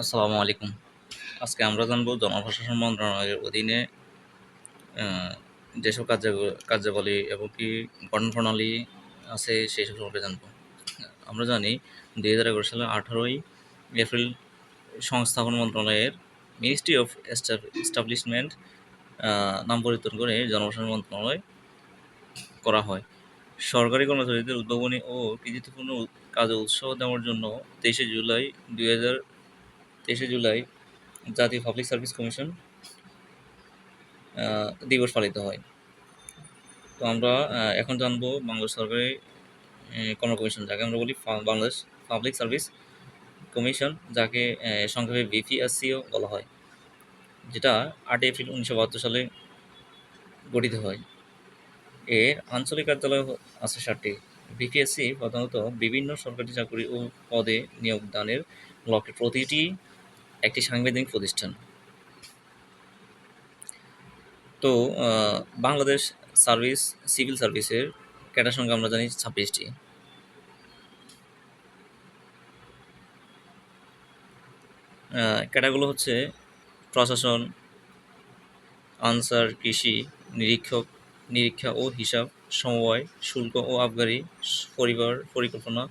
আসসালামু আলাইকুম। আজকে আমরা জানব জনপ্রশাসন মন্ত্রণালয়ের অধীনে যেসব কার্য কার্যাবলী এবং কি গঠন প্রণালী আছে সেই সব সম্পর্কে জানব। আমরা জানি দুই হাজার এগারো সালের আঠারোই এপ্রিল সংস্থাপন মন্ত্রণালয়ের মিনিস্ট্রি অফ এস্টাবলিশমেন্ট নাম পরিবর্তন করে জনপ্রশাসন মন্ত্রণালয় করা হয়। সরকারি কর্মচারীদের উদ্ভাবনী ও কৃতিত্বপূর্ণ কাজে উৎসাহ দেওয়ার জন্য তেইশে জুলাই দুই হাজার তেইশে জুলাই জাতীয় পাবলিক সার্ভিস কমিশন দিবস পালিত হয়। তো আমরা এখন জানব বাংলাদেশ সরকারি কর্ম কমিশন যাকে আমরা বলি বাংলাদেশ পাবলিক সার্ভিস কমিশন যাকে সংক্ষেপে বিপিএসসিও বলা হয়, যেটা আট এপ্রিল উনিশশো বাহাত্তর সালে গঠিত হয়। এর আঞ্চলিক কার্যালয় আছে সাতটি। বিপিএসসি প্রধানত বিভিন্ন সরকারি চাকরি ও পদে নিয়োগদানের লক্ষ্যে প্রতিটি একটি সাংবিধানিক প্রতিষ্ঠান। তো বাংলাদেশ সার্ভিস, সিভিল সার্ভিসের ক্যাডার সংখ্যা আমরা জানি ছাব্বিশটি। ক্যাটাগুলো হচ্ছে প্রশাসন, আনসার, কৃষি, নিরীক্ষক নিরীক্ষা ও হিসাব, সমবায়, শুল্ক ও আবগারি, পরিবার পরিকল্পনা,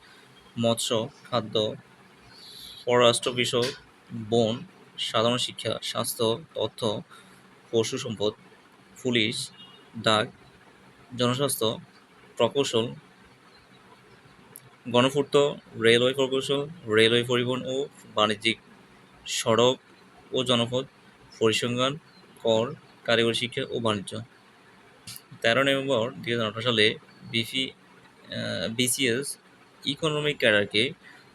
মৎস্য, খাদ্য, পররাষ্ট্র বিষয় বন, সাধারণ শিক্ষা, স্বাস্থ্য, তথ্য, পশু সম্পদ, পুলিশ, ডাক, জনস্বাস্থ্য, প্রকৌশল, গণপূর্ত, রেলওয়ে প্রকৌশল, রেলওয়ে পরিবহন ও বাণিজ্যিক, সড়ক ও জনপথ, পরিসংখ্যান, কর, কারিগরি শিক্ষা ও বাণিজ্য। তেরো নভেম্বর দুই হাজার আঠারো সালে বিসি বিসিএস ইকোনমিক ক্যাডারকে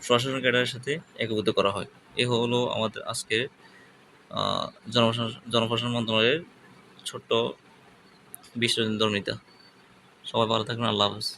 প্রশাসন ক্যাডারের সাথে একীভূত করা হয়। এ হলো আমাদের আজকের জনপ্রশাসন মন্ত্রণালয়ের ছোট্ট বিশ্বজন বিশ্বজনীন সবাই ভালো থাকবেন, আল্লাহ হাফেজ।